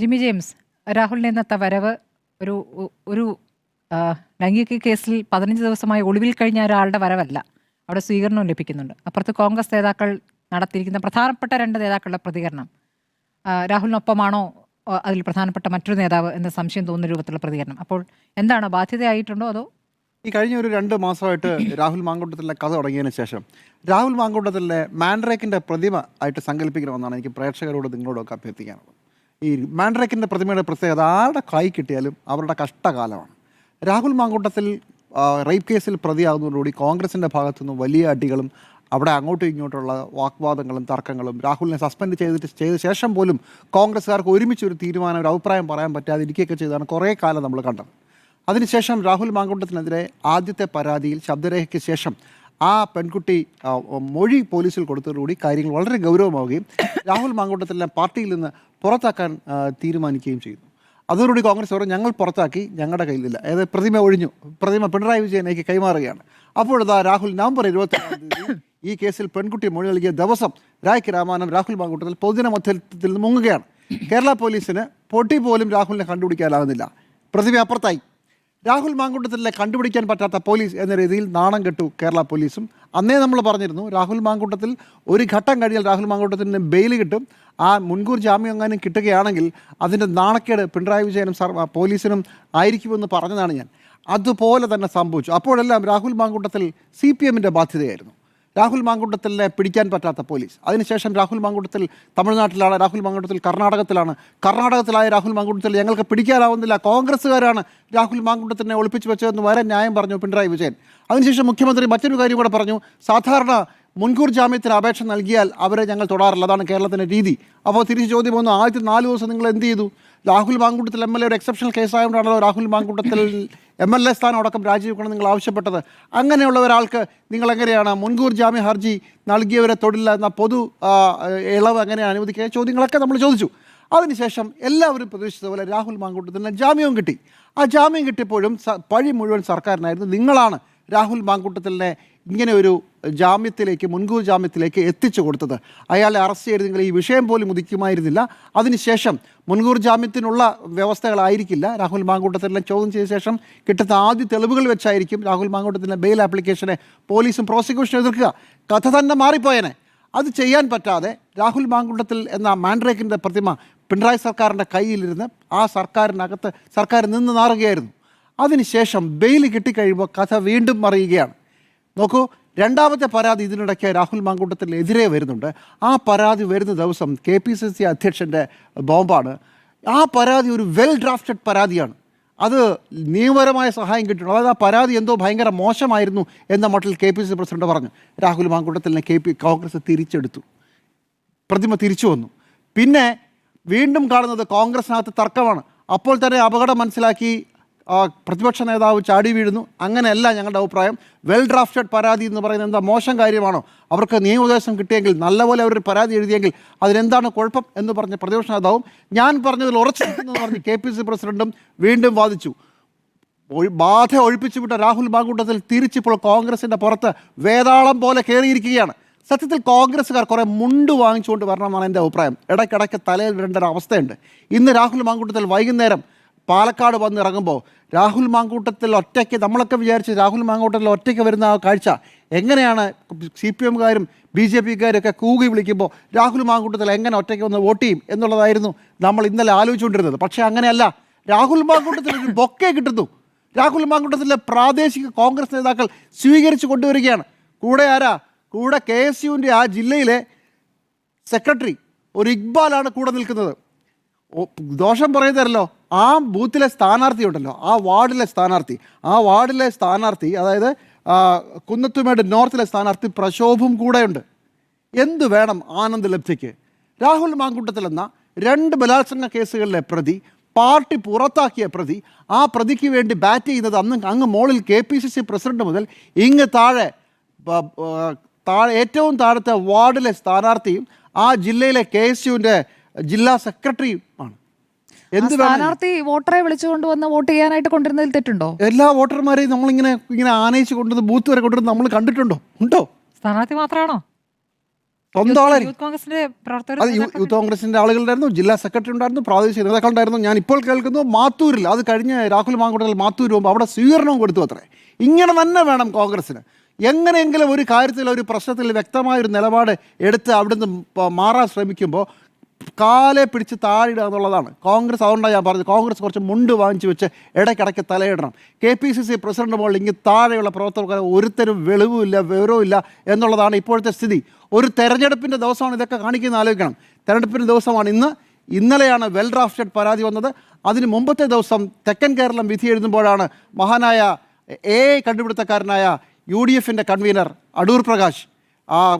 Jimmy James രാഹുലിന്റെ ഇന്നത്തെ വരവ് ഒരു ഒരു ലൈംഗിക കേസിൽ പതിനഞ്ച് ദിവസമായി ഒളിവിൽ കഴിഞ്ഞ ഒരാളുടെ വരവല്ല. അവിടെ സ്വീകരണവും ലഭിക്കുന്നുണ്ട്. അപ്പുറത്ത് കോൺഗ്രസ് നേതാക്കൾ നടത്തിയിരിക്കുന്ന പ്രധാനപ്പെട്ട രണ്ട് നേതാക്കളുടെ പ്രതികരണം. രാഹുലിനൊപ്പമാണോ അതിൽ പ്രധാനപ്പെട്ട മറ്റൊരു നേതാവ് എന്ന സംശയം തോന്നുന്ന രൂപത്തിലുള്ള പ്രതികരണം. അപ്പോൾ എന്താണ് ബാധ്യതയായിട്ടുണ്ടോ അതോ? ഈ കഴിഞ്ഞ ഒരു രണ്ട് മാസമായിട്ട് രാഹുൽ മാങ്കൂട്ടത്തിലെ കഥ തുടങ്ങിയതിന് ശേഷം രാഹുൽ മാങ്കൂട്ടത്തിലെ മാൻഡ്രേക്കിന്റെ പ്രതിമ ആയിട്ട് സങ്കല്പിക്കണമെന്നാണ് എനിക്ക് പ്രേക്ഷകരോട് നിങ്ങളോടൊക്കെ അഭ്യർത്ഥിക്കാനുള്ളത്. ഈ മാൻഡ്രേക്കിന്റെ പ്രതിമയുടെ പ്രത്യേകത ആരുടെ കൈ കിട്ടിയാലും അവരുടെ കഷ്ടകാലമാണ്. രാഹുൽ മാങ്കൂട്ടത്തിൽ റേപ്പ് കേസിൽ പ്രതിയാകുന്നതോടുകൂടി കോൺഗ്രസിന്റെ ഭാഗത്തുനിന്ന് വലിയ അടികളും അവിടെ അങ്ങോട്ടും ഇങ്ങോട്ടുള്ള വാഗ്വാദങ്ങളും തർക്കങ്ങളും രാഹുലിനെ സസ്പെൻഡ് ചെയ്തിട്ട് ചെയ്ത ശേഷം പോലും കോൺഗ്രസ്സുകാർക്ക് ഒരുമിച്ച് ഒരു തീരുമാനം ഒരു അഭിപ്രായം പറയാൻ പറ്റാതെ ഇരിക്കുകയൊക്കെ ചെയ്താണ് കുറേ കാലം നമ്മൾ കണ്ടത്. അതിനുശേഷം രാഹുൽ മാങ്കുണ്ടത്തിനെതിരെ ആദ്യത്തെ പരാതിയിൽ ശബ്ദരേഖയ്ക്ക് ശേഷം ആ പെൺകുട്ടി മൊഴി പോലീസിൽ കൊടുത്തതോടുകൂടി കാര്യങ്ങൾ വളരെ ഗൗരവമാവുകയും രാഹുൽ മാങ്കുണ്ടത്തിലെ പാർട്ടിയിൽ നിന്ന് പുറത്താക്കാൻ തീരുമാനിക്കുകയും ചെയ്തു. അതോടുകൂടി കോൺഗ്രസ് പറഞ്ഞു ഞങ്ങൾ പുറത്താക്കി ഞങ്ങളുടെ കയ്യിലില്ല. അതായത് പ്രതിമ ഒഴിഞ്ഞു. പ്രതിമ പിണറായി വിജയനേക്ക് കൈമാറുകയാണ്. അപ്പോഴതാ രാഹുൽ നവംബർ ഇരുപത്തി ഈ കേസിൽ പെൺകുട്ടി മൊഴി നൽകിയ ദിവസം രായ്ക്ക് രാമാനം രാഹുൽ മാങ്കൂട്ടത്തിൽ പൊതുജന മധ്യത്തിൽ നിന്ന് മുങ്ങുകയാണ്. കേരള പോലീസിന് പൊട്ടി പോലും രാഹുലിനെ കണ്ടുപിടിക്കാനാകുന്നില്ല പ്രതിമ അപ്പുറത്തായി. രാഹുൽ മാങ്കൂട്ടത്തിലെ കണ്ടുപിടിക്കാൻ പറ്റാത്ത പോലീസ് എന്ന രീതിയിൽ നാണം കെട്ടു കേരള പോലീസും. അന്നേ നമ്മൾ പറഞ്ഞിരുന്നു രാഹുൽ മാങ്കൂട്ടത്തിൽ ഒരു ഘട്ടം കഴിഞ്ഞാൽ രാഹുൽ മാങ്കൂട്ടത്തിന് ബെയിൽ കിട്ടും. ആ മുൻകൂർ ജാമ്യം എങ്ങാനും കിട്ടുകയാണെങ്കിൽ അതിന്റെ നാണക്കേട് പിണറായി വിജയനും സർ പോലീസിനും ആയിരിക്കുമെന്ന് പറഞ്ഞതാണ് ഞാൻ. അതുപോലെ തന്നെ സംഭവിച്ചു. അപ്പോഴെല്ലാം രാഹുൽ മാങ്കൂട്ടത്തിൽ സി പി എമ്മിന്റെ ബാധ്യതയായിരുന്നു. രാഹുൽ മാങ്കുട്ടത്തിലെ പിടിക്കാൻ പറ്റാത്ത പോലീസ്. അതിനുശേഷം രാഹുൽ മാങ്കുട്ടത്തിൽ തമിഴ്നാട്ടിലാണ് രാഹുൽ മാങ്കുട്ടത്തിൽ കർണാടകത്തിലാണ്. കർണാടകത്തിലായ രാഹുൽ മാങ്കുട്ടത്തിൽ ഞങ്ങൾക്ക് പിടിക്കാനാവുന്നില്ല. കോൺഗ്രസ്സുകാരാണ് രാഹുൽ മാങ്കുട്ടത്തിനെ ഒളിപ്പിച്ചു വെച്ചതെന്ന് വരെ ന്യായം പറഞ്ഞു പിണറായി വിജയൻ. അതിനുശേഷം മുഖ്യമന്ത്രി മറ്റൊരു കാര്യം കൂടെ പറഞ്ഞു. സാധാരണ മുൻകൂർ ജാമ്യത്തിന് അപേക്ഷ നൽകിയാൽ അവരെ ഞങ്ങൾ തൊടാറില്ല. അതാണ് കേരളത്തിന്റെ രീതി. അപ്പോൾ തിരിച്ച് ചോദ്യം വന്നു ആദ്യത്തെ നാല് ദിവസം നിങ്ങൾ എന്ത് ചെയ്തു? Rahul Mamkootathil M L A ഒരു exceptional കേസായതുകൊണ്ടാണല്ലോ Rahul Mamkootathil M L A സ്ഥാനം അടക്കം രാജിവെക്കണം നിങ്ങൾ ആവശ്യപ്പെട്ടത്. അങ്ങനെയുള്ള ഒരാൾക്ക് നിങ്ങൾ എങ്ങനെയാണ് മുൻകൂർ ജാമ്യ ഹർജി നൽകിയവരെ തൊടില്ല എന്ന പൊതു ഇളവ് എങ്ങനെയാണ് അനുവദിക്കുക ചോദ്യങ്ങളൊക്കെ നമ്മൾ ചോദിച്ചു. അതിനുശേഷം എല്ലാവരും പ്രതീക്ഷിച്ചതുപോലെ രാഹുൽ മാങ്കൂട്ടത്തിന് ജാമ്യവും കിട്ടി. ആ ജാമ്യം കിട്ടിയപ്പോഴും പഴി മുഴുവൻ സർക്കാരിനായിരുന്നു നിങ്ങളാണ് രാഹുൽ മാങ്കൂട്ടത്തിലിനെ ഇങ്ങനെ ഒരു ജാമ്യത്തിലേക്ക് മുൻകൂർ ജാമ്യത്തിലേക്ക് എത്തിച്ചു കൊടുത്തത്. അയാളെ അറസ്റ്റ് ചെയ്തെങ്കിൽ ഈ വിഷയം പോലും ഉദിക്കുമായിരുന്നില്ല. അതിനുശേഷം മുൻകൂർ ജാമ്യത്തിനുള്ള വ്യവസ്ഥകളായിരിക്കില്ല. രാഹുൽ മാങ്കൂട്ടത്തിനെ ചോദ്യം ചെയ്ത ശേഷം കിട്ടുന്ന ആദ്യ തെളിവുകൾ വെച്ചായിരിക്കും രാഹുൽ മാങ്കൂട്ടത്തിന്റെ ബെയിൽ ആപ്ലിക്കേഷനെ പോലീസും പ്രോസിക്യൂഷനും എതിർക്കുക. കഥ തന്നെ മാറിപ്പോയനെ. അത് ചെയ്യാൻ പറ്റാതെ രാഹുൽ മാങ്കുണ്ടത്തിൽ എന്ന മാൻഡ്രേക്കിന്റെ പ്രതിമ പിണറായി സർക്കാരിന്റെ കയ്യിലിരുന്ന് ആ സർക്കാരിനകത്ത് സർക്കാർ നിന്ന് നാറുകയായിരുന്നു. അതിനുശേഷം ബെയിൽ കിട്ടിക്കഴിയുമ്പോൾ കഥ വീണ്ടും മറിയുകയാണ്. നോക്കൂ രണ്ടാമത്തെ പരാതി ഇതിനിടയ്ക്ക് രാഹുൽ മാങ്കൂട്ടത്തിനെതിരെ വരുന്നുണ്ട്. ആ പരാതി വരുന്ന ദിവസം കെ പി സി സി അധ്യക്ഷന്റെ ബോംബാണ്. ആ പരാതി ഒരു വെൽ ഡ്രാഫ്റ്റഡ് പരാതിയാണ്. അത് നിയമപരമായ സഹായം കിട്ടണം അതായത് ആ പരാതി എന്തോ ഭയങ്കര മോശമായിരുന്നു എന്ന മട്ടിൽ കെ പി സി പ്രസിഡന്റ് പറഞ്ഞു. രാഹുൽ മാങ്കൂട്ടത്തിനെ കെ പി കോൺഗ്രസ് തിരിച്ചെടുത്തു. പ്രതിമ തിരിച്ചു വന്നു. പിന്നെ വീണ്ടും കാണുന്നത് കോൺഗ്രസിനകത്ത് തർക്കമാണ്. അപ്പോൾ തന്നെ അപകടം മനസ്സിലാക്കി പ്രതിപക്ഷ നേതാവ് ചാടി വീഴുന്നു. അങ്ങനെയല്ല ഞങ്ങളുടെ അഭിപ്രായം. വെൽ ഡ്രാഫ്റ്റഡ് പരാതി എന്ന് പറയുന്നത് എന്താ മോശം കാര്യമാണോ? അവർക്ക് നിയമോപദേശം കിട്ടിയെങ്കിൽ നല്ലപോലെ അവരൊരു പരാതി എഴുതിയെങ്കിൽ അതിനെന്താണ് കുഴപ്പം എന്ന് പറഞ്ഞ പ്രതിപക്ഷ നേതാവും ഞാൻ പറഞ്ഞതിൽ ഉറച്ചു എന്ന് പറഞ്ഞ് കെ പി സി പ്രസിഡന്റും വീണ്ടും വാദിച്ചു. ബാധ ഒഴിപ്പിച്ചു വിട്ട രാഹുൽ മാങ്കൂട്ടത്തിൽ തിരിച്ചിപ്പോൾ കോൺഗ്രസിന്റെ പുറത്ത് വേതാളം പോലെ കയറിയിരിക്കുകയാണ്. സത്യത്തിൽ കോൺഗ്രസ്സുകാർ കുറേ മുണ്ട് വാങ്ങിച്ചുകൊണ്ട് വരണമെന്നാണ് എന്റെ അഭിപ്രായം. ഇടയ്ക്കിടയ്ക്ക് തലയിൽ ഇടേണ്ട ഒരു അവസ്ഥയുണ്ട്. ഇന്ന് രാഹുൽ മാങ്കൂട്ടത്തിൽ വൈകുന്നേരം പാലക്കാട് വന്നിറങ്ങുമ്പോൾ രാഹുൽ മാങ്കൂട്ടത്തിൽ ഒറ്റയ്ക്ക് നമ്മളൊക്കെ വിചാരിച്ച് രാഹുൽ മാങ്കൂട്ടത്തിൽ ഒറ്റയ്ക്ക് വരുന്ന ആ കാഴ്ച എങ്ങനെയാണ് സി പി എമ്മുകാരും ബി ജെ പിക്കാരൊക്കെ കൂകി വിളിക്കുമ്പോൾ രാഹുൽ മാങ്കൂട്ടത്തിൽ എങ്ങനെ ഒറ്റയ്ക്ക് വന്ന് വോട്ട് ചെയ്യും എന്നുള്ളതായിരുന്നു നമ്മൾ ഇന്നലെ ആലോചിച്ചുകൊണ്ടിരുന്നത്. പക്ഷേ അങ്ങനെയല്ല. രാഹുൽ മാങ്കൂട്ടത്തിൽ ഒരു ബൊക്കെ കിട്ടുന്നു. രാഹുൽ മാങ്കൂട്ടത്തിലെ പ്രാദേശിക കോൺഗ്രസ് നേതാക്കൾ സ്വീകരിച്ചു കൊണ്ടുവരികയാണ്. കൂടെ ആരാ? കൂടെ കെ എസ് യുവിന്റെ ആ ജില്ലയിലെ സെക്രട്ടറി ഒരു ഇക്ബാലാണ് കൂടെ നിൽക്കുന്നത്. ദോഷം പറയുന്നതല്ലോ. ആ ബൂത്തിലെ സ്ഥാനാർത്ഥി ഉണ്ടല്ലോ ആ വാർഡിലെ സ്ഥാനാർത്ഥി. ആ വാർഡിലെ സ്ഥാനാർത്ഥി അതായത് കുന്നത്തുമേട് നോർത്തിലെ സ്ഥാനാർത്ഥി പ്രശോഭും കൂടെയുണ്ട്. എന്തു വേണം ആനന്ദ് ലബ്ധിക്ക്? രാഹുൽ മാങ്കുട്ടത്തിൽ എന്ന രണ്ട് ബലാത്സംഗ കേസുകളിലെ പ്രതി പാർട്ടി പുറത്താക്കിയ പ്രതി ആ പ്രതിക്ക് വേണ്ടി ബാറ്റ് ചെയ്യുന്നത് അന്ന് അങ്ങ് മോളിൽ K P C C president മുതൽ ഇങ്ങ് താഴെ താഴെ ഏറ്റവും താഴത്തെ വാർഡിലെ സ്ഥാനാർത്ഥിയും ആ ജില്ലയിലെ കെ എസ് യുവിന്റെ ജില്ലാ സെക്രട്ടറിയും ആണ്. എന്ത് സ്ഥാനാർത്ഥി വോട്ടറെ വിളിച്ചുകൊണ്ട് വന്ന് വോട്ട് ചെയ്യാനായിട്ട് കൊണ്ടിരുന്നതിൽ തെറ്റുണ്ടോ? എല്ലാ വോട്ടർമാരെയും നമ്മളിങ്ങനെ ഇങ്ങനെ ആനയിച്ച് കൊണ്ടുവന്ന് ബൂത്ത് വരെ കൊണ്ടുവന്ന് നമ്മൾ കണ്ടിട്ടുണ്ടോ? ഉണ്ടോ? സ്ഥാനാർത്ഥി മാത്രമാണോ യൂത്ത് കോൺഗ്രസിന്റെ പ്രവർത്തകർ അത് യൂത്ത് കോൺഗ്രസിന്റെ ആളുകളുണ്ടായിരുന്നു ജില്ലാ സെക്രട്ടറി ഉണ്ടായിരുന്നു പ്രാദേശിക നേതാക്കളുണ്ടായിരുന്നു ഞാൻ ഇപ്പോൾ കേൾക്കുന്നു മാത്തൂരിൽ അത് കഴിഞ്ഞ രാഹുൽ മാങ്കുടൽ മാത്തൂർ പോകുമ്പോൾ അവിടെ സ്വീകരണവും കൊടുത്തു അത്രേ. ഇങ്ങനെ തന്നെ വേണം കോൺഗ്രസിന് എങ്ങനെയെങ്കിലും ഒരു കാര്യത്തിൽ ഒരു പ്രശ്നത്തിൽ വ്യക്തമായ ഒരു നിലപാട് എടുത്ത് അവിടുന്ന് മാറാൻ ശ്രമിക്കുമ്പോൾ കാലെ പിടിച്ച് താഴിടുക എന്നുള്ളതാണ്. കോൺഗ്രസ് അതുകൊണ്ടാണ് ഞാൻ പറഞ്ഞത്. കോൺഗ്രസ് കുറച്ച് മുണ്ട് വാങ്ങിച്ചു വെച്ച് ഇടയ്ക്കിടയ്ക്ക് തലയിടണം. K P C C president മുകളിൽ ഇങ്ങനെ താഴെയുള്ള പ്രവർത്തകർ ഒരുത്തരും വെളിവുമില്ല വിവരവുമില്ല എന്നുള്ളതാണ് ഇപ്പോഴത്തെ സ്ഥിതി. ഒരു തെരഞ്ഞെടുപ്പിന്റെ ദിവസമാണ് ഇതൊക്കെ കാണിക്കുന്ന ആലോചിക്കണം. തെരഞ്ഞെടുപ്പിന്റെ ദിവസമാണ് ഇന്ന്. ഇന്നലെയാണ് വെൽ ഡ്രാഫ്റ്റഡ് പരാതി വന്നത്. അതിന് മുമ്പത്തെ ദിവസം തെക്കൻ കേരളം വിധി എഴുതുമ്പോഴാണ് മഹാനായ എ കണ്ടുപിടുത്തക്കാരനായ യു ഡി എഫിന്റെ കൺവീനർ അടൂർ പ്രകാശ് ആ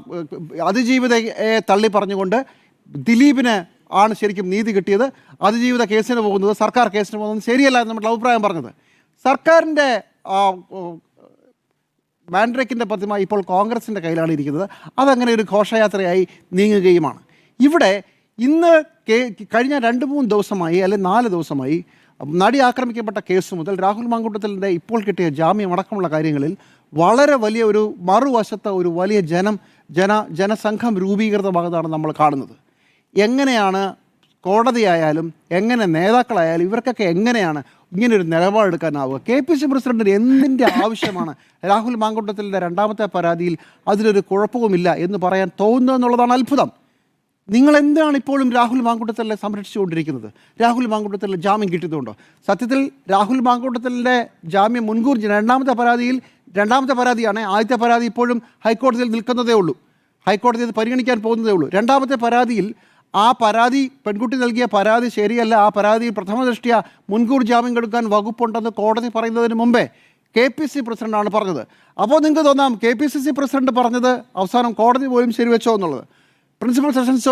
അതിജീവിതയെ തള്ളി പറഞ്ഞുകൊണ്ട് ദിലീപിന് ആണ് ശരിക്കും നീതി കിട്ടിയത്. അതിജീവിത കേസിന് പോകുന്നത് സർക്കാർ കേസിന് പോകുന്നത് ശരിയല്ല എന്ന് നമ്മുടെ അഭിപ്രായം പറഞ്ഞത്. സർക്കാരിന്റെ മാൻഡ്രേക്കിന്റെ പ്രതിമ ഇപ്പോൾ കോൺഗ്രസിന്റെ കയ്യിലാണ് ഇരിക്കുന്നത്. അതങ്ങനെ ഒരു ഘോഷയാത്രയായി നീങ്ങുകയുമാണ്. ഇവിടെ ഇന്ന് കഴിഞ്ഞ രണ്ട് മൂന്ന് ദിവസമായി അല്ലെങ്കിൽ നാല് ദിവസമായി നടി ആക്രമിക്കപ്പെട്ട കേസ് മുതൽ രാഹുൽ മാങ്കൂട്ടത്തിലിന്റെ ഇപ്പോൾ കിട്ടിയ ജാമ്യം അടക്കമുള്ള കാര്യങ്ങളിൽ വളരെ വലിയ ഒരു മറുവശത്ത് ഒരു വലിയ ജനം ജന ജനസംഘം രൂപീകൃതമാകുന്നതാണ് നമ്മൾ കാണുന്നത്. എങ്ങനെയാണ് കോടതിയായാലും എങ്ങനെ നേതാക്കളായാലും ഇവർക്കൊക്കെ എങ്ങനെയാണ് ഇങ്ങനെ ഒരു നിലപാടെടുക്കാനാവുക? കെ പി സി പ്രസിഡന്റിന് എന്തിന്റെ ആവശ്യമാണ്? രാഹുൽ മാങ്കുട്ടത്തിലെ രണ്ടാമത്തെ പരാതിയിൽ അതിലൊരു കുഴപ്പവുമില്ല എന്ന് പറയാൻ തോന്നുന്നു എന്നുള്ളതാണ് അത്ഭുതം. നിങ്ങൾ എന്താണ് ഇപ്പോഴും രാഹുൽ മാങ്കൂട്ടത്തലിനെ സംരക്ഷിച്ചുകൊണ്ടിരിക്കുന്നത്? രാഹുൽ മാങ്കൂട്ടത്തലിന് ജാമ്യം കിട്ടിയതുകൊണ്ടോ? സത്യത്തിൽ രാഹുൽ മാങ്കൂട്ടത്തലിന്റെ ജാമ്യം മുൻകൂർ രണ്ടാമത്തെ പരാതിയിൽ രണ്ടാമത്തെ പരാതിയാണ് ആദ്യത്തെ പരാതി ഇപ്പോഴും ഹൈക്കോടതിയിൽ നിൽക്കുന്നതേ ഉള്ളൂ. ഹൈക്കോടതി അത് പരിഗണിക്കാൻ പോകുന്നതേ ഉള്ളൂ. രണ്ടാമത്തെ പരാതിയിൽ ആ പരാതി പെൺകുട്ടി നൽകിയ പരാതി ശരിയല്ല. ആ പരാതി പ്രഥമ ദൃഷ്ടിയ മുൻകൂർ ജാമ്യം കൊടുക്കാൻ വകുപ്പുണ്ടെന്ന് കോടതി പറയുന്നതിന് മുമ്പേ കെ പി സി പ്രസിഡന്റാണ് പറഞ്ഞത്. അപ്പോൾ നിങ്ങൾക്ക് തോന്നാം K P C C president പറഞ്ഞത് അവസാനം കോടതി പോലും ശരിവെച്ചോ എന്നുള്ളത്. പ്രിൻസിപ്പൽ സെഷൻസ്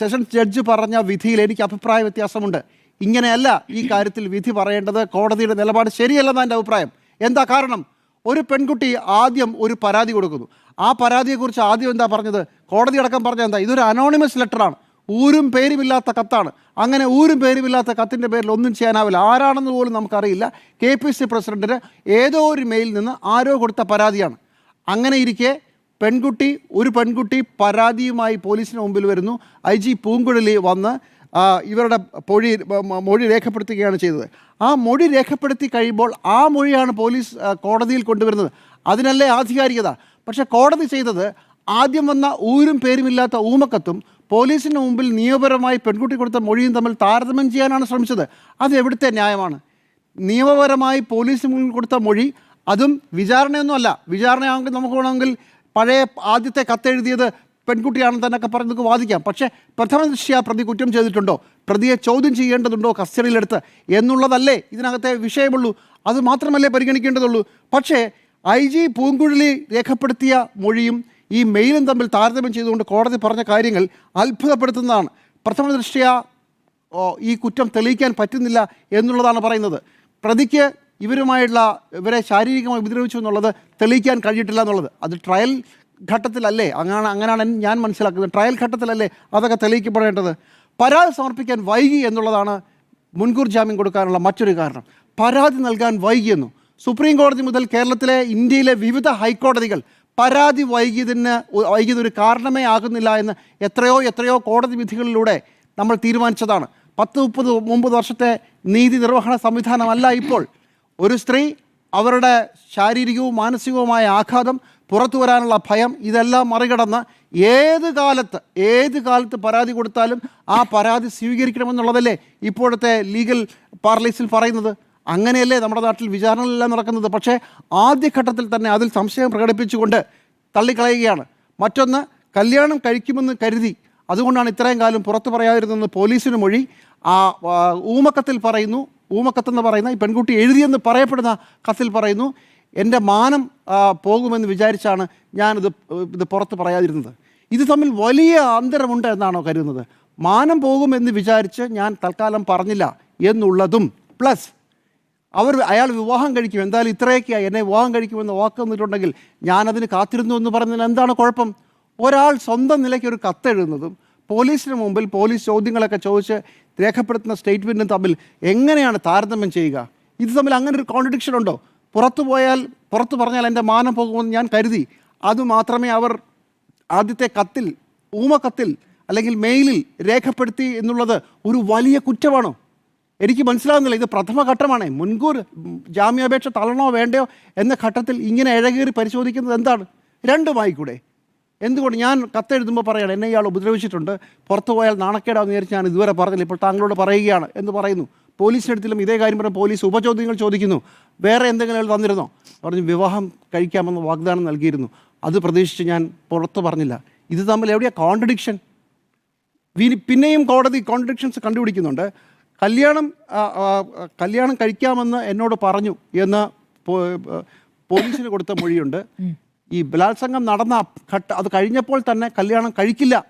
സെഷൻസ് ജഡ്ജ് പറഞ്ഞ വിധിയിൽ എനിക്ക് അഭിപ്രായ വ്യത്യാസമുണ്ട്. ഇങ്ങനെയല്ല ഈ കാര്യത്തിൽ വിധി പറയേണ്ടത്. കോടതിയുടെ നിലപാട് ശരിയല്ലെന്നാണ് എന്റെ അഭിപ്രായം. എന്താ കാരണം? ഒരു പെൺകുട്ടി ആദ്യം ഒരു പരാതി കൊടുക്കുന്നു. ആ പരാതിയെക്കുറിച്ച് ആദ്യം എന്താ പറഞ്ഞത്? കോടതി അടക്കം പറഞ്ഞ എന്താ? ഇതൊരു അനോണിമസ് ലെറ്ററാണ് ഊരും പേരുമില്ലാത്ത കത്താണ്. അങ്ങനെ ഊരും പേരുമില്ലാത്ത കത്തിന്റെ പേരിൽ ഒന്നും ചെയ്യാനാവില്ല. ആരാണെന്ന് പോലും നമുക്കറിയില്ല. കെ പി സി പ്രസിഡന്റിന് ഏതോ ഒരു മെയിൽ നിന്ന് ആരോ കൊടുത്ത പരാതിയാണ്. അങ്ങനെ ഇരിക്കെ പെൺകുട്ടി ഒരു പെൺകുട്ടി പരാതിയുമായി പോലീസിന് മുമ്പിൽ വരുന്നു. ഐ ജി പൂങ്കുഴലി വന്ന് ഇവരുടെ മൊഴി മൊഴി രേഖപ്പെടുത്തുകയാണ് ചെയ്തത്. ആ മൊഴി രേഖപ്പെടുത്തി കഴിയുമ്പോൾ ആ മൊഴിയാണ് പോലീസ് കോടതിയിൽ കൊണ്ടുവരുന്നത്. അതിനല്ലേ ആധികാരികത? പക്ഷേ കോടതി ചെയ്തത് ആദ്യം വന്ന ഊരും പേരുമില്ലാത്ത ഊമക്കത്തും പോലീസിന് മുമ്പിൽ നിയമപരമായി പെൺകുട്ടി കൊടുത്ത മൊഴിയും തമ്മിൽ താരതമ്യം ചെയ്യാനാണ് ശ്രമിച്ചത്. അത് എവിടുത്തെ ന്യായമാണ്? നിയമപരമായി പോലീസിന് മുന്നിൽ കൊടുത്ത മൊഴി അതും വിചാരണയൊന്നുമല്ല വിചാരണയാണെങ്കിൽ നമുക്ക് വേണമെങ്കിൽ പഴയ ആദ്യത്തെ കത്തെഴുതിയത് പെൺകുട്ടിയാണെന്ന് തന്നെയൊക്കെ പറഞ്ഞ് നമുക്ക് വാദിക്കാം. പക്ഷേ പ്രഥമ ദൃഷ്ട്യാ പ്രതി കുറ്റം ചെയ്തിട്ടുണ്ടോ? പ്രതിയെ ചോദ്യം ചെയ്യേണ്ടതുണ്ടോ കസ്റ്റഡിയിലെടുത്ത്? എന്നുള്ളതല്ലേ ഇതിനകത്തെ വിഷയമുള്ളൂ. അത് മാത്രമല്ലേ പരിഗണിക്കേണ്ടതുള്ളൂ. പക്ഷേ ഐ ജി പൂങ്കുഴലി രേഖപ്പെടുത്തിയ മൊഴിയും ഈ മെയിലും തമ്മിൽ താരതമ്യം ചെയ്തുകൊണ്ട് കോടതി പറഞ്ഞ കാര്യങ്ങൾ അത്ഭുതപ്പെടുത്തുന്നതാണ്. പ്രഥമ ദൃഷ്ടിയാ ഈ കുറ്റം തെളിയിക്കാൻ പറ്റുന്നില്ല എന്നുള്ളതാണ് പറയുന്നത്. പ്രതിക്ക് ഇവരുമായിട്ടുള്ള ഇവരെ ശാരീരികമായി ഉപദ്രവിച്ചു എന്നുള്ളത് തെളിയിക്കാൻ കഴിഞ്ഞിട്ടില്ല എന്നുള്ളത്. അത് ട്രയൽ ഘട്ടത്തിലല്ലേ? അങ്ങനെ അങ്ങനെയാണ് ഞാൻ മനസ്സിലാക്കുന്നത്. ട്രയൽ ഘട്ടത്തിലല്ലേ അതൊക്കെ തെളിയിക്കപ്പെടേണ്ടത്? പരാതി സമർപ്പിക്കാൻ വൈകി എന്നുള്ളതാണ് മുൻകൂർ ജാമ്യം കൊടുക്കാനുള്ള മറ്റൊരു കാരണം. പരാതി നൽകാൻ വൈകിയെന്നു സുപ്രീം കോടതി മുതൽ കേരളത്തിലെ ഇന്ത്യയിലെ വിവിധ ഹൈക്കോടതികൾ പരാതി വൈകിയതിന് വൈകിയതൊരു കാരണമേ ആകുന്നില്ല എന്ന് എത്രയോ എത്രയോ കോടതി വിധികളിലൂടെ നമ്മൾ തീരുമാനിച്ചതാണ്. പത്ത് മുപ്പത് മുമ്പത് വർഷത്തെ നീതി നിർവഹണ സംവിധാനമല്ല ഇപ്പോൾ. ഒരു സ്ത്രീ അവരുടെ ശാരീരികവും മാനസികവുമായ ആഘാതം പുറത്തു വരാനുള്ള ഭയം ഇതെല്ലാം മറികടന്ന് ഏത് കാലത്ത് ഏത് കാലത്ത് പരാതി കൊടുത്താലും ആ പരാതി സ്വീകരിക്കണമെന്നുള്ളതല്ലേ ഇപ്പോഴത്തെ ലീഗൽ പാർലീസിൽ പറയുന്നത്? അങ്ങനെയല്ലേ നമ്മുടെ നാട്ടിൽ വിചാരണകളെല്ലാം നടക്കുന്നത്? പക്ഷേ ആദ്യഘട്ടത്തിൽ തന്നെ അതിൽ സംശയം പ്രകടിപ്പിച്ചുകൊണ്ട് തള്ളിക്കളയുകയാണ്. മറ്റൊന്ന് കല്യാണം കഴിക്കുമെന്ന് കരുതി. അതുകൊണ്ടാണ് ഇത്രയും കാലം പുറത്തു പറയാതിരുന്നെന്ന് പോലീസിന് മൊഴി. ആ ഊമക്കത്തിൽ പറയുന്നു. ഊമക്കത്തെന്ന് പറയുന്ന ഈ പെൺകുട്ടി എഴുതിയെന്ന് പറയപ്പെടുന്ന കത്തിൽ പറയുന്നു. എന്റെ മാനം പോകുമെന്ന് വിചാരിച്ചാണ് ഞാനിത് ഇത് പുറത്ത് പറയാതിരുന്നത്. ഇത് തമ്മിൽ വലിയ അന്തരമുണ്ട് എന്നാണോ കരുതുന്നത്? മാനം പോകുമെന്ന് വിചാരിച്ച് ഞാൻ തൽക്കാലം പറഞ്ഞില്ല എന്നുള്ളതും. പ്ലസ് അവർ അയാൾ വിവാഹം കഴിക്കും. എന്തായാലും ഇത്രയൊക്കെയാണ് എന്നെ വിവാഹം കഴിക്കുമെന്ന് വാക്ക് തന്നിട്ടുണ്ടെങ്കിൽ ഞാനതിന് കാത്തിരുന്നു എന്ന് പറഞ്ഞതിൽ എന്താണ് കുഴപ്പം? ഒരാൾ സ്വന്തം നിലയ്ക്ക് ഒരു കത്തെഴുതുന്നതും പോലീസിന് മുമ്പിൽ പോലീസ് ചോദ്യങ്ങളൊക്കെ ചോദിച്ച് രേഖപ്പെടുത്തുന്ന സ്റ്റേറ്റ്മെന്റും തമ്മിൽ എങ്ങനെയാണ് താരതമ്യം ചെയ്യുക? ഇത് തമ്മിൽ അങ്ങനെ ഒരു കോൺട്രഡിക്ഷൻ ഉണ്ടോ? പുറത്തു പോയാൽ പുറത്തു പറഞ്ഞാൽ എന്റെ മാനം പോകുമെന്ന് ഞാൻ കരുതി. അതുമാത്രമേ അവർ ആദ്യത്തെ കത്തിൽ ഊമക്കത്തിൽ അല്ലെങ്കിൽ മെയിലിൽ രേഖപ്പെടുത്തി എന്നുള്ളത് ഒരു വലിയ കുറ്റമാണോ? എനിക്ക് മനസ്സിലാവുന്നില്ല. ഇത് പ്രഥമ ഘട്ടമാണ്. മുൻകൂർ ജാമ്യാപേക്ഷ തള്ളണോ വേണ്ടയോ എന്ന ഘട്ടത്തിൽ ഇങ്ങനെ ഇഴകേറി പരിശോധിക്കുന്നത് എന്താണ്? രണ്ടുമായിക്കൂടെ എന്തുകൊണ്ട് ഞാൻ കത്തെഴുതുമ്പോൾ പറയണം എന്നെ ഇയാൾ ഉപദ്രവിച്ചിട്ടുണ്ട്. പുറത്തു പോയാൽ നാണക്കേടാന്ന് വിചാരിച്ച് ഞാൻ ഇതുവരെ പറഞ്ഞില്ല. ഇപ്പോൾ താങ്കളോട് പറയുകയാണ് എന്ന് പറയുന്നു. പോലീസിന്റെ അടുത്തിലും ഇതേ കാര്യം പറഞ്ഞ പോലീസ് ഉപചോദ്യങ്ങൾ ചോദിക്കുന്നു. വേറെ എന്തെങ്കിലും തന്നിരുന്നോ? പറഞ്ഞു വിവാഹം കഴിക്കാമെന്ന് വാഗ്ദാനം നൽകിയിരുന്നു. അത് പ്രതീക്ഷിച്ച് ഞാൻ പുറത്ത് പറഞ്ഞില്ല. ഇത് തമ്മിൽ എവിടെയാണ് കോൺട്രഡിക്ഷൻ? പിന്നെയും കോടതി കോൺട്രഡിക്ഷൻസ് കണ്ടുപിടിക്കുന്നുണ്ട്. കല്യാണം കല്യാണം കഴിക്കാമെന്ന് എന്നോട് പറഞ്ഞു എന്ന് പോലീസിന് കൊടുത്ത മൊഴിയുണ്ട്. ഈ ബലാത്സംഗം നടന്ന ഘട്ട അത് കഴിഞ്ഞപ്പോൾ തന്നെ കല്യാണം കഴിക്കില്ല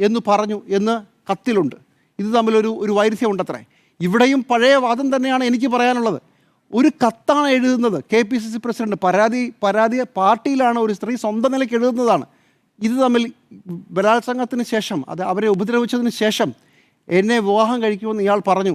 എന്ന് പറഞ്ഞു എന്ന് കത്തിലുണ്ട്. ഇത് തമ്മിലൊരു ഒരു വൈരുദ്ധ്യമുണ്ടത്രേ. ഇവിടെയും പഴയ വാദം തന്നെയാണ് എനിക്ക് പറയാനുള്ളത്. ഒരു കത്താണ് എഴുതുന്നത്. K P C C president പരാതി പരാതി പാർട്ടിയിലാണ് ഒരു സ്ത്രീ സ്വന്തം നിലയ്ക്ക് എഴുതുന്നതാണ്. ഇത് തമ്മിൽ ബലാത്സംഗത്തിന് ശേഷം അത് അവരെ ഉപദ്രവിച്ചതിന് ശേഷം എന്നെ വിവാഹം കഴിക്കുമെന്ന് ഇയാൾ പറഞ്ഞു.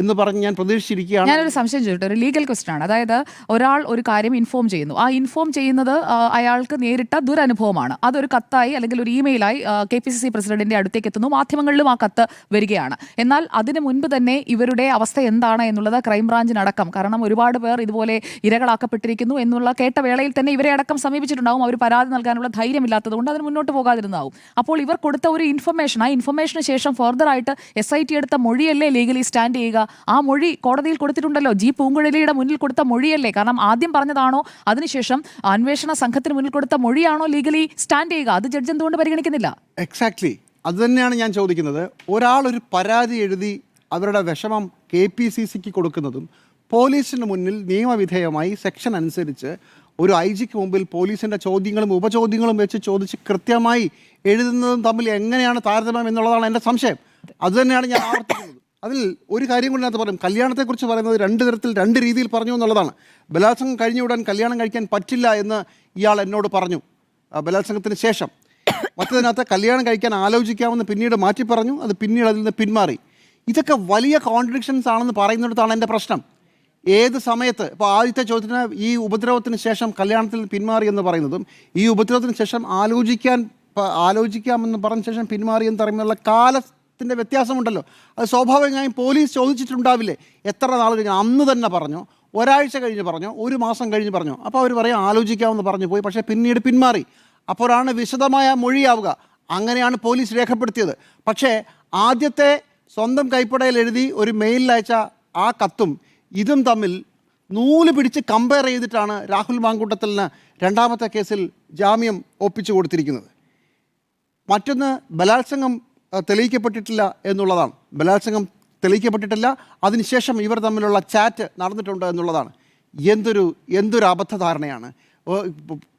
എന്ന് പറഞ്ഞ് ഞാൻ പ്രതീക്ഷിച്ചിരിക്കുകയാണ്. ഞാനൊരു സംശയം ചോദിച്ചു ഒരു ലീഗൽ ക്വസ്റ്റൻ ആണ്. അതായത് ഒരാൾ ഒരു കാര്യം ഇൻഫോം ചെയ്യുന്നു. ആ ഇൻഫോം ചെയ്യുന്നത് അയാൾക്ക് നേരിട്ട ദുരനുഭവമാണ്. അതൊരു കത്തായി അല്ലെങ്കിൽ ഒരു ഇമെയിലായി കെ പി സി സി പ്രസിഡന്റിന്റെ അടുത്തേക്ക് എത്തുന്നു. മാധ്യമങ്ങളിലും ആ കത്ത് വരികയാണ്. എന്നാൽ അതിനു മുൻപ് തന്നെ ഇവരുടെ അവസ്ഥ എന്താണ് എന്നുള്ളത് ക്രൈംബ്രാഞ്ചിനടക്കം കാരണം ഒരുപാട് പേർ ഇതുപോലെ ഇരകളാക്കപ്പെട്ടിരിക്കുന്നു എന്നുള്ള കേട്ട വേളയിൽ തന്നെ ഇവരെ അടക്കം സമീപിച്ചിട്ടുണ്ടാവും. അവർ പരാതി നൽകാനുള്ള ധൈര്യമില്ലാത്തത് കൊണ്ട് അതിന് മുന്നോട്ട് പോകാതിരുന്നാവും. അപ്പോൾ ഇവർ കൊടുത്ത ഒരു ഇൻഫർമേഷൻ ആ ഇൻഫർമേഷന് ശേഷം ഫർദർ ആയിട്ട് എസ് ഐ ടി എടുത്ത മൊഴിയല്ലേ ലീഗലി സ്റ്റാൻഡ് ചെയ്യുക? ആ മൊഴി കോടതിയിൽ കൊടുത്തിട്ടുണ്ടല്ലോ. ജി പൂങ്കുഴലിയുടെ മുന്നിൽ കൊടുത്ത മൊഴിയല്ലേ? കാരണം ആദ്യം പറഞ്ഞതാണോ? അതിനുശേഷം അന്വേഷണ സംഘത്തിന് മുന്നിൽ കൊടുത്ത മൊഴിയാണോ ലീഗലി സ്റ്റാൻഡ് ചെയ്യുക? അത് ജഡ്ജ് എന്തുകൊണ്ട് പരിഗണിക്കുന്നില്ല? എക്സാക്ട്ലി അത് തന്നെയാണ് ഞാൻ ചോദിക്കുന്നത്. ഒരാൾ ഒരു പരാതി എഴുതി അവരുടെ വിഷമം കെ പി സി സിക്ക് കൊടുക്കുന്നതും പോലീസിന് മുന്നിൽ നിയമവിധേയമായി സെക്ഷൻ അനുസരിച്ച് ഒരു ഐ ജിക്ക് മുമ്പിൽ പോലീസിന്റെ ചോദ്യങ്ങളും ഉപചോദ്യങ്ങളും വെച്ച് ചോദിച്ച് കൃത്യമായി എഴുതുന്നതും തമ്മിൽ എങ്ങനെയാണ് താരതമ്യം എന്നുള്ളതാണ് എന്റെ സംശയം. അതുതന്നെയാണ് ഞാൻ ആവർത്തിക്കുന്നത്. അതിൽ ഒരു കാര്യം കൂടി അതിനകത്ത് പറയും. കല്യാണത്തെക്കുറിച്ച് പറയുന്നത് രണ്ട് തരത്തിൽ രണ്ട് രീതിയിൽ പറഞ്ഞു എന്നുള്ളതാണ്. ബലാത്സംഗം കഴിഞ്ഞ ഉടൻ കല്യാണം കഴിക്കാൻ പറ്റില്ല എന്ന് ഇയാൾ എന്നോട് പറഞ്ഞു. ബലാത്സംഗത്തിന് ശേഷം. മറ്റതിനകത്ത് കല്യാണം കഴിക്കാൻ ആലോചിക്കാമെന്ന് പിന്നീട് മാറ്റി പറഞ്ഞു. അത് പിന്നീട് അതിൽ നിന്ന് പിന്മാറി. ഇതൊക്കെ വലിയ കോൺട്രഡിക്ഷൻസ് ആണെന്ന് പറയുന്നിടത്താണ് എന്റെ പ്രശ്നം. ഏത് സമയത്ത്? ഇപ്പോൾ ആദ്യത്തെ ചോദ്യത്തിന് ഈ ഉപദ്രവത്തിന് ശേഷം കല്യാണത്തിൽ പിന്മാറി എന്ന് പറയുന്നതും ഈ ഉപദ്രവത്തിന് ശേഷം ആലോചിക്കാൻ ആലോചിക്കാമെന്ന് പറഞ്ഞ ശേഷം പിന്മാറി എന്ന് പറയുന്നുള്ള കാലത്തിന്റെ വ്യത്യാസമുണ്ടല്ലോ. അത് സ്വാഭാവികമായും പോലീസ് ചോദിച്ചിട്ടുണ്ടാവില്ലേ? എത്ര നാൾ കഴിഞ്ഞ്? അന്ന് തന്നെ പറഞ്ഞു. ഒരാഴ്ച കഴിഞ്ഞ് പറഞ്ഞു. ഒരു മാസം കഴിഞ്ഞ് പറഞ്ഞു. അപ്പോൾ അവർ പറയാം ആലോചിക്കാമെന്ന് പറഞ്ഞു പോയി. പക്ഷേ പിന്നീട് പിന്മാറി. അപ്പോഴാണ് വിശദമായ മൊഴിയാവുക. അങ്ങനെയാണ് പോലീസ് രേഖപ്പെടുത്തിയത്. പക്ഷേ ആദ്യത്തെ സ്വന്തം കൈപ്പടയിൽ എഴുതി ഒരു മെയിലിൽ അയച്ച ആ കത്തും ഇതും തമ്മിൽ നൂൽ പിടിച്ച് കമ്പയർ ചെയ്തിട്ടാണ് രാഹുൽ മാങ്കൂട്ടത്തലിന് രണ്ടാമത്തെ കേസിൽ ജാമ്യം ഒപ്പിച്ചു കൊടുത്തിരിക്കുന്നത്. മറ്റൊന്ന് ബലാത്സംഗം തെളിയിക്കപ്പെട്ടിട്ടില്ല എന്നുള്ളതാണ്. ബലാത്സംഗം തെളിയിക്കപ്പെട്ടിട്ടില്ല. അതിനുശേഷം ഇവർ തമ്മിലുള്ള ചാറ്റ് നടന്നിട്ടുണ്ട് എന്നുള്ളതാണ്. എന്തൊരു എന്തൊരു അബദ്ധധാരണയാണ്.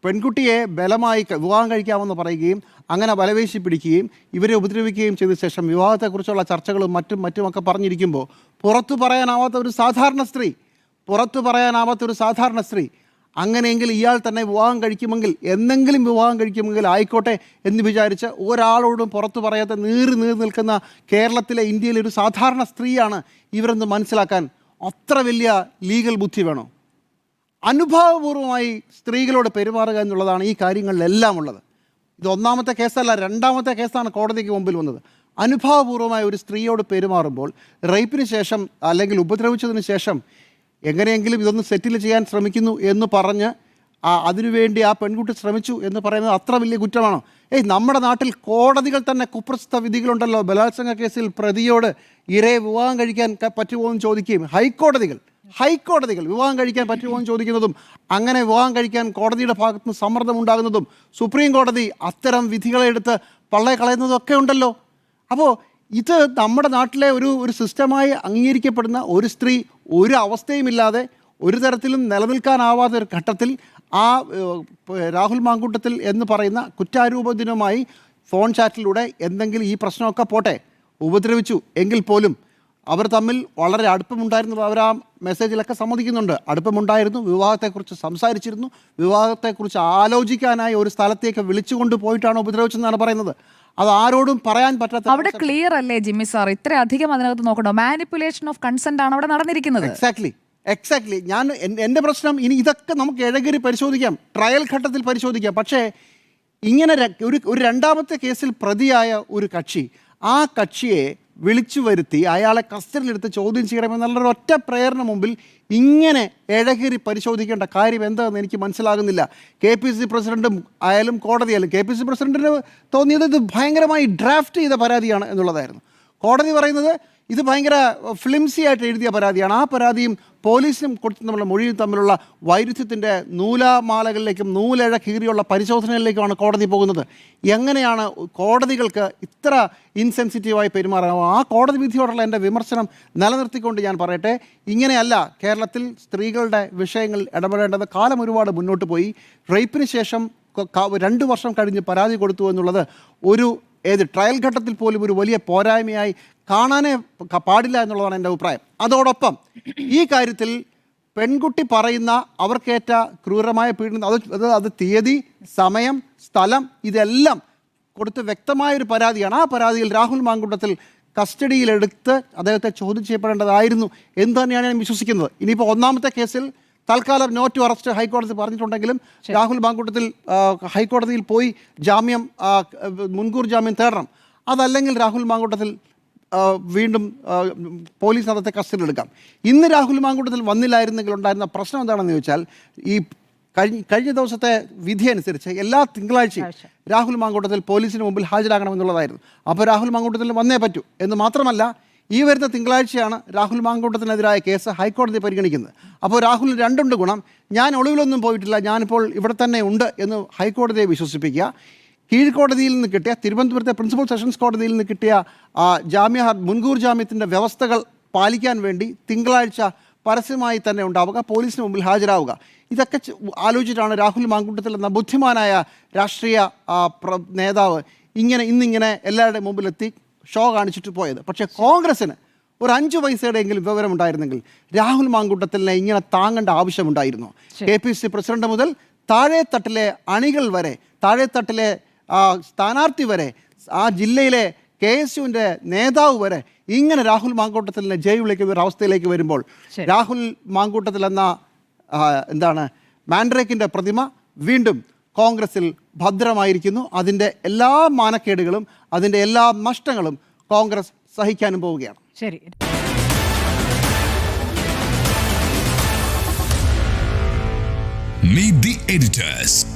പെൺകുട്ടിയെ ബലമായി വിവാഹം കഴിക്കാമെന്ന് പറയുകയും അങ്ങനെ ബലവേശി പിടിക്കുകയും ഇവരെ ഉപദ്രവിക്കുകയും ചെയ്ത ശേഷം വിവാഹത്തെക്കുറിച്ചുള്ള ചർച്ചകളും മറ്റും മറ്റുമൊക്കെ പറഞ്ഞിരിക്കുമ്പോൾ പുറത്തു പറയാനാവാത്ത ഒരു സാധാരണ സ്ത്രീ പുറത്തു പറയാനാവാത്ത ഒരു സാധാരണ സ്ത്രീ അങ്ങനെയെങ്കിൽ ഇയാൾ തന്നെ വിവാഹം കഴിക്കുമെങ്കിൽ എന്തെങ്കിലും വിവാഹം കഴിക്കുമെങ്കിൽ ആയിക്കോട്ടെ എന്ന് വിചാരിച്ച് ഒരാളോടും പുറത്തു പറയാത്ത നീറി നീറി നിൽക്കുന്ന കേരളത്തിലെ ഇന്ത്യയിലെ ഒരു സാധാരണ സ്ത്രീയാണ് ഇവരെന്ന് മനസ്സിലാക്കാൻ അത്ര വലിയ ലീഗൽ ബുദ്ധി വേണോ? അനുഭാവപൂർവമായി സ്ത്രീകളോട് പെരുമാറുക എന്നുള്ളതാണ് ഈ കാര്യങ്ങളിലെല്ലാം ഉള്ളത് ഇത് ഒന്നാമത്തെ കേസല്ല രണ്ടാമത്തെ കേസാണ് കോടതിക്ക് മുമ്പിൽ വന്നത്. അനുഭാവപൂർവമായ ഒരു സ്ത്രീയോട് പെരുമാറുമ്പോൾ റേപ്പിന് ശേഷം അല്ലെങ്കിൽ ഉപദ്രവിച്ചതിന് ശേഷം എങ്ങനെയെങ്കിലും ഇതൊന്ന് സെറ്റിൽ ചെയ്യാൻ ശ്രമിക്കുന്നു എന്ന് പറഞ്ഞ് ആ അതിനുവേണ്ടി ആ പെൺകുട്ടി ശ്രമിച്ചു എന്ന് പറയുന്നത് അത്ര വലിയ കുറ്റമാണോ? ഏയ് നമ്മുടെ നാട്ടിൽ കോടതികൾ തന്നെ കുപ്രസിദ്ധ വിധികളുണ്ടല്ലോ. ബലാത്സംഗ കേസിൽ പ്രതിയോട് ഇരയെ വിവാഹം കഴിക്കാൻ പറ്റുമോ എന്ന് ചോദിക്കുകയും ഹൈക്കോടതികൾ ഹൈക്കോടതികൾ വിവാഹം കഴിക്കാൻ പറ്റുമോ എന്ന് ചോദിക്കുന്നതും അങ്ങനെ വിവാഹം കഴിക്കാൻ കോടതിയുടെ ഭാഗത്ത് നിന്ന് സമ്മർദ്ദം ഉണ്ടാകുന്നതും സുപ്രീം കോടതി അത്തരം വിധികളെ എടുത്ത് പള്ളയെ കളയുന്നതും ഒക്കെ ഉണ്ടല്ലോ. അപ്പോൾ ഇത് നമ്മുടെ നാട്ടിലെ ഒരു ഒരു സിസ്റ്റമായി അംഗീകരിക്കപ്പെടുന്ന ഒരു സ്ത്രീ ഒരു അവസ്ഥയുമില്ലാതെ ഒരു തരത്തിലും നിലനിൽക്കാനാവാത്ത ഒരു ഘട്ടത്തിൽ ആ രാഹുൽ മാങ്കൂട്ടത്തിൽ എന്ന് പറയുന്ന കുറ്റാരൂപദിനമായി ഫോൺ ചാറ്റിലൂടെ എന്തെങ്കിലും ഈ പ്രശ്നമൊക്കെ പോട്ടെ ഉപദ്രവിച്ചു എങ്കിൽ പോലും അവർ തമ്മിൽ വളരെ അടുപ്പമുണ്ടായിരുന്നു. അവർ ആ മെസ്സേജിലൊക്കെ സമ്മതിക്കുന്നുണ്ട്. അടുപ്പമുണ്ടായിരുന്നു. വിവാഹത്തെക്കുറിച്ച് സംസാരിച്ചിരുന്നു. വിവാഹത്തെക്കുറിച്ച് ആലോചിക്കാനായി ഒരു സ്ഥലത്തേക്ക് വിളിച്ചുകൊണ്ട് പോയിട്ടാണ് ഉപദ്രവിച്ചതെന്നാണ് പറയുന്നത്. അത് ആരോടും പറയാൻ പറ്റാത്ത അവിടെ ക്ലിയർ അല്ലേ ജിമ്മി സാർ? ഇത്രയധികം അതിനകത്ത് നോക്കണോ മാനിപ്പുലേഷൻ ഓഫ് കൺസെന്റ് ആണ് അവിടെ നടന്നിരിക്കുന്നത്. എക്സാക്ട്ലി എക്സാക്ട്ലി ഞാൻ എന്റെ എന്റെ പ്രശ്നം ഇനി ഇതൊക്കെ നമുക്ക് ഇഴകരി പരിശോധിക്കാം. ട്രയൽ ഘട്ടത്തിൽ പരിശോധിക്കാം. പക്ഷേ ഇങ്ങനെ ഒരു ഒരു രണ്ടാമത്തെ കേസിൽ പ്രതിയായ ഒരു കക്ഷി ആ കക്ഷിയെ വിളിച്ചു വരുത്തി അയാളെ കസ്റ്റഡിയിലെടുത്ത് ചോദ്യം ചെയ്യണമെന്നുള്ള ഒറ്റ പ്രേരണ മുമ്പിൽ ഇങ്ങനെ ഇഴകേറി പരിശോധിക്കേണ്ട കാര്യം എന്താണെന്ന് എനിക്ക് മനസ്സിലാകുന്നില്ല. കെ പി സി പ്രസിഡന്റും ആയാലും കോടതിയായാലും കെ പി സി പ്രസിഡന്റിന് തോന്നിയത് ഇത് ഭയങ്കരമായി ഡ്രാഫ്റ്റ് ചെയ്ത പരാതിയാണ് എന്നുള്ളതായിരുന്നു. കോടതി പറയുന്നത് ഇത് ഭയങ്കര ഫ്ലിംസി ആയിട്ട് എഴുതിയ പരാതിയാണ്. ആ പരാതിയും പോലീസിനും കൊടുത്തു തമ്മിലുള്ള മൊഴിയും തമ്മിലുള്ള വൈരുദ്ധ്യത്തിന്റെ നൂലാമാലകളിലേക്കും നൂലഴ കീറിയുള്ള പരിശോധനകളിലേക്കുമാണ് കോടതി പോകുന്നത്. എങ്ങനെയാണ് കോടതികൾക്ക് ഇത്ര ഇൻസെൻസിറ്റീവായി പെരുമാറാമോ ആ കോടതി വിധിയോടുള്ള എന്റെ വിമർശനം നിലനിർത്തിക്കൊണ്ട് ഞാൻ പറയട്ടെ. ഇങ്ങനെയല്ല കേരളത്തിൽ സ്ത്രീകളുടെ വിഷയങ്ങൾ ഇടപെടേണ്ടത് കാലം ഒരുപാട് മുന്നോട്ട് പോയി. റേപ്പിന് ശേഷം രണ്ട് വർഷം കഴിഞ്ഞ് പരാതി കൊടുത്തു എന്നുള്ളത് ഒരു ഏത് ട്രയൽ ഘട്ടത്തിൽ പോലും ഒരു വലിയ പോരായ്മയായി കാണാനേ പാടില്ല എന്നുള്ളതാണ് എന്റെ അഭിപ്രായം. അതോടൊപ്പം ഈ കാര്യത്തിൽ പെൺകുട്ടി പറയുന്ന അവർക്കേറ്റ ക്രൂരമായ പീഡനം അത് അത് തീയതി സമയം സ്ഥലം ഇതെല്ലാം കൊടുത്ത് വ്യക്തമായൊരു പരാതിയാണ്. ആ പരാതിയിൽ രാഹുൽ മാങ്കുട്ടത്തിൽ കസ്റ്റഡിയിലെടുത്ത് അദ്ദേഹത്തെ ചോദ്യം ചെയ്യപ്പെടേണ്ടതായിരുന്നു എന്ന് തന്നെയാണ് ഞാൻ വിശ്വസിക്കുന്നത്. ഇനിയിപ്പോൾ ഒന്നാമത്തെ കേസിൽ തൽക്കാലം നോ ടു അറസ്റ്റ് ഹൈക്കോടതി പറഞ്ഞിട്ടുണ്ടെങ്കിലും രാഹുൽ മാങ്കൂട്ടത്തിൽ ഹൈക്കോടതിയിൽ പോയി ജാമ്യം മുൻകൂർ ജാമ്യം തേടണം. അതല്ലെങ്കിൽ രാഹുൽ മാങ്കൂട്ടത്തിൽ വീണ്ടും പോലീസ് അദ്ദേഹത്തെ കസ്റ്റഡിയിൽ എടുക്കാം. ഇന്ന് രാഹുൽ മാങ്കൂട്ടത്തിൽ വന്നില്ലായിരുന്നെങ്കിൽ ഉണ്ടായിരുന്ന പ്രശ്നം എന്താണെന്ന് ചോദിച്ചാൽ ഈ കഴിഞ്ഞ കഴിഞ്ഞ ദിവസത്തെ വിധി അനുസരിച്ച് എല്ലാ തിങ്കളാഴ്ചയും രാഹുൽ മാങ്കൂട്ടത്തിൽ പോലീസിന് മുമ്പിൽ ഹാജരാകണമെന്നുള്ളതായിരുന്നു അപ്പോൾ രാഹുൽ മാങ്കൂട്ടത്തിൽ വന്നേ പറ്റൂ എന്ന് മാത്രമല്ല ഈ വരുന്ന തിങ്കളാഴ്ചയാണ് രാഹുൽ മാങ്കൂട്ടത്തിനെതിരായ കേസ് ഹൈക്കോടതി പരിഗണിക്കുന്നത്. അപ്പോൾ രാഹുലിന് രണ്ടുണ്ട് ഗുണം. ഞാൻ ഒളിവിലൊന്നും പോയിട്ടില്ല. ഞാനിപ്പോൾ ഇവിടെ തന്നെ ഉണ്ട് എന്ന് ഹൈക്കോടതിയെ വിശ്വസിപ്പിക്കുക. കീഴ്ക്കോടതിയിൽ നിന്ന് കിട്ടിയ തിരുവനന്തപുരത്തെ പ്രിൻസിപ്പൽ സെഷൻസ് കോടതിയിൽ നിന്ന് കിട്ടിയ ആ, ജാമ്യ മുൻകൂർ ജാമ്യത്തിന്റെ വ്യവസ്ഥകൾ പാലിക്കാൻ വേണ്ടി തിങ്കളാഴ്ച പരസ്യമായി തന്നെ ഉണ്ടാവുക. പോലീസിന് മുമ്പിൽ ഹാജരാവുക. ഇതൊക്കെ ആലോചിച്ചിട്ടാണ് രാഹുൽ മാങ്കൂട്ടത്തിൽ എന്ന ബുദ്ധിമാനായ രാഷ്ട്രീയ നേതാവ് ഇങ്ങനെ ഇന്നിങ്ങനെ എല്ലാവരുടെയും മുമ്പിലെത്തി ഷോ കാണിച്ചിട്ട് പോയത്. പക്ഷേ കോൺഗ്രസ്സിന് ഒരു അഞ്ച് വിവരം ഉണ്ടായിരുന്നെങ്കിൽ രാഹുൽ മാങ്കൂട്ടത്തിനെ ഇങ്ങനെ താങ്ങേണ്ട ആവശ്യമുണ്ടായിരുന്നു. കെ പി സി പ്രസിഡന്റ് മുതൽ താഴെത്തട്ടിലെ അണികൾ വരെ താഴെത്തട്ടിലെ സ്ഥാനാർത്ഥി വരെ ആ ജില്ലയിലെ കെ എസ് യുവിന്റെ നേതാവ് വരെ ഇങ്ങനെ രാഹുൽ മാങ്കൂട്ടത്തിലിനെ ജയ് വിളിക്കുന്ന ഒരു അവസ്ഥയിലേക്ക് വരുമ്പോൾ രാഹുൽ മാങ്കൂട്ടത്തിൽ എന്ന എന്താണ് മാൻഡ്രേക്കിന്റെ പ്രതിമ വീണ്ടും കോൺഗ്രസിൽ ഭദ്രമായിരിക്കുന്നു. അതിന്റെ എല്ലാ മാനക്കേടുകളും അതിന്റെ എല്ലാ നഷ്ടങ്ങളും കോൺഗ്രസ് സഹിക്കാനും പോവുകയാണ്. ശരി Meet the editors.